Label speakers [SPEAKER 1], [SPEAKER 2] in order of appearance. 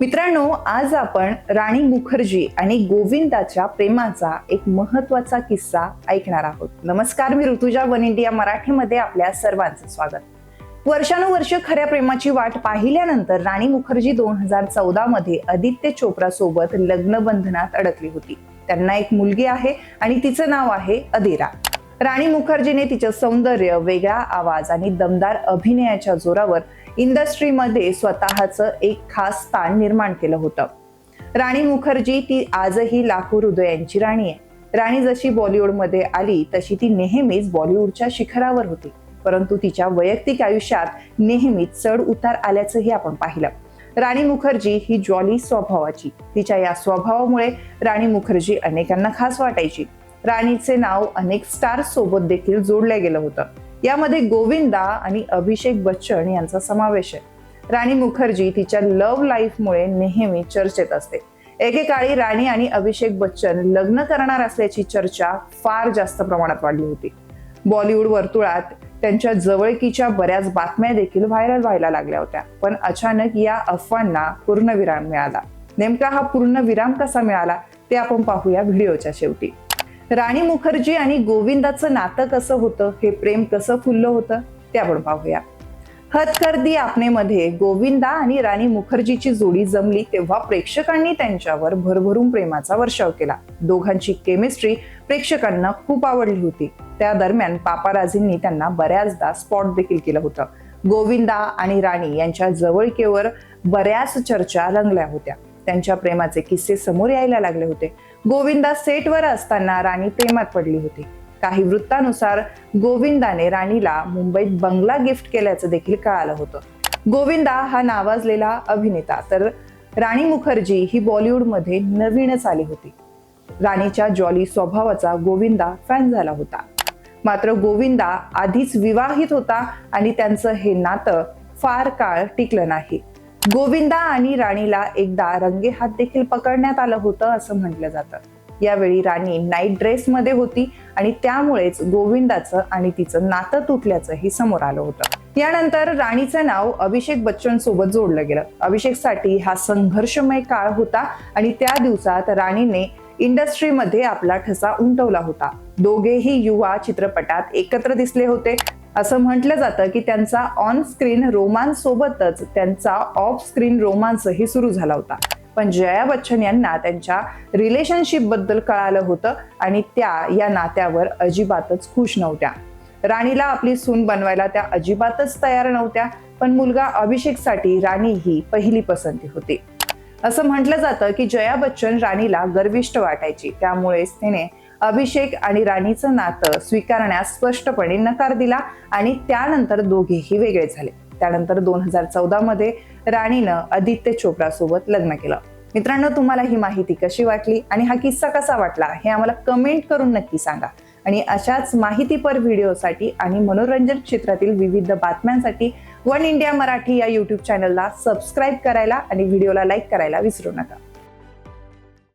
[SPEAKER 1] मित्रांनो आज आपण राणी मुखर्जी आणि गोविंदाच्या प्रेमाचा एक महत्त्वाचा किस्सा ऐकणार आहोत. नमस्कार मी ऋतुजा वन इंडिया मराठीमध्ये आपल्या सर्वांचं स्वागत. वर्षानुवर्ष खऱ्या प्रेमाची वाट पाहिल्यानंतर राणी मुखर्जी दोन हजार चौदा मध्ये आदित्य चोप्रा सोबत लग्न बंधनात अडकली होती. त्यांना एक मुलगी आहे आणि तिचं नाव आहे अदिरा. राणी मुखर्जीने तिचं सौंदर्य वेगळा आवाज आणि दमदार अभिनयाच्या जोरावर इंडस्ट्रीमध्ये स्वतःचं एक खास स्थान निर्माण केलं होतं. राणी मुखर्जी ती आजही लाखो हृदयांची राणी आहे. राणी जशी बॉलिवूडमध्ये आली तशी ती नेहमीच बॉलिवूडच्या शिखरावर होती. परंतु तिच्या वैयक्तिक आयुष्यात नेहमीच चढ उतार आल्याचंही आपण पाहिलं. राणी मुखर्जी ही जॉली स्वभावाची. तिच्या या स्वभावामुळे राणी मुखर्जी अनेकांना खास वाटायची. राणीचे नाव अनेक स्टार सोबत देखील जोडलं गेलं होतं. यामध्ये गोविंदा आणि अभिषेक बच्चन यांचा समावेश आहे. राणी मुखर्जी तिच्या लव्ह लाईफमुळे नेहमी चर्चेत असते. एकेकाळी राणी आणि अभिषेक बच्चन लग्न करणार असल्याची चर्चा फार जास्त प्रमाणात वाढली होती. बॉलिवूड वर्तुळात त्यांच्या जवळकीच्या बऱ्याच बातम्या देखील व्हायरल व्हायला लागल्या होत्या. पण अचानक या अफवांना पूर्णविराम मिळाला. नेमका हा पूर्णविराम कसा मिळाला ते आपण पाहूया व्हिडिओच्या शेवटी. राणी मुखर्जी आणि गोविंदाचं नातं कसं होतं हे प्रेम कसं फुललं होतं ते आपण पाहूया हतकर्दी आपणेमध्ये गोविंदा आणि राणी मुखर्जीची जोडी जमली तेव्हा प्रेक्षकांनी त्यांच्यावर भरभरून प्रेमाचा वर्षाव केला. दोघांची केमिस्ट्री प्रेक्षकांना खूप आवडली होती. त्या दरम्यान पापाराजींनी त्यांना बऱ्याचदा स्पॉट देखील केलं होतं. गोविंदा आणि राणी यांच्या जवळकेवर बऱ्याच चर्चा रंगल्या होत्या. त्यांच्या प्रेमाचे किस्से समोर यायला लागले होते. गोविंदा सेटवर असताना राणी प्रेमात पडली होती. काही वृत्तानुसार गोविंदाने राणीला मुंबईत बंगला गिफ्ट केल्याचं देखील कळालं होतं. गोविंदा हा नावाजलेला अभिनेता तर राणी मुखर्जी ही बॉलिवूडमध्ये नवीनच आली होती. राणीच्या जॉली स्वभावाचा गोविंदा फॅन झाला होता. मात्र गोविंदा आधीच विवाहित होता आणि त्यांचं हे नातं फार काळ टिकलं नाही. गोविंदा आणि राणीला एकदा रंगे हात देखील पकडण्यात आलं होतं असं म्हटलं जातं. यावेळी राणी नाईट ड्रेसमध्ये होती आणि त्यामुळेच गोविंदाचं आणि तिचं नातं तुटल्याचंही समोर आलं होतं. यानंतर राणीचं नाव अभिषेक बच्चन सोबत जोडलं गेलं. अभिषेकसाठी हा संघर्षमय काळ होता आणि त्या दिवसात राणीने इंडस्ट्रीमध्ये आपला ठसा उमटवला होता. दोघेही युवा चित्रपटात एकत्र दिसले होते असं म्हटलं जातं की त्यांचा ऑन स्क्रीन रोमांस सोबतच त्यांचा ऑफ स्क्रीन रोमांसही सुरू झाला होता. पण जया बच्चन यांना त्यांच्या रिलेशनशिपबद्दल कळालं होतं आणि त्या या नात्यावर अजिबातच खुश नव्हत्या. राणीला आपली सून बनवायला त्या अजिबातच तयार नव्हत्या पण मुलगा अभिषेकसाठी राणी ही पहिली पसंती होती. असं म्हटलं जातं की जया बच्चन राणीला गर्विष्ठ वाटायची. त्यामुळेच तिने अभिषेक आणि राणीचं नातं स्वीकारण्यास स्पष्टपणे नकार दिला आणि त्यानंतर दोघेही वेगळे झाले. त्यानंतर दोन हजार चौदा मध्ये राणीनं आदित्य चोप्रा सोबत लग्न केलं. मित्रांनो तुम्हाला ही माहिती कशी वाटली आणि हा किस्सा कसा वाटला हे आम्हाला कमेंट करून नक्की सांगा. आणि अशाच माहितीपर व्हिडिओसाठी आणि मनोरंजन क्षेत्रातील विविध बातम्यांसाठी वन इंडिया मराठी या यूट्यूब चॅनलला सबस्क्राईब करायला आणि व्हिडिओला लाईक करायला विसरू नका.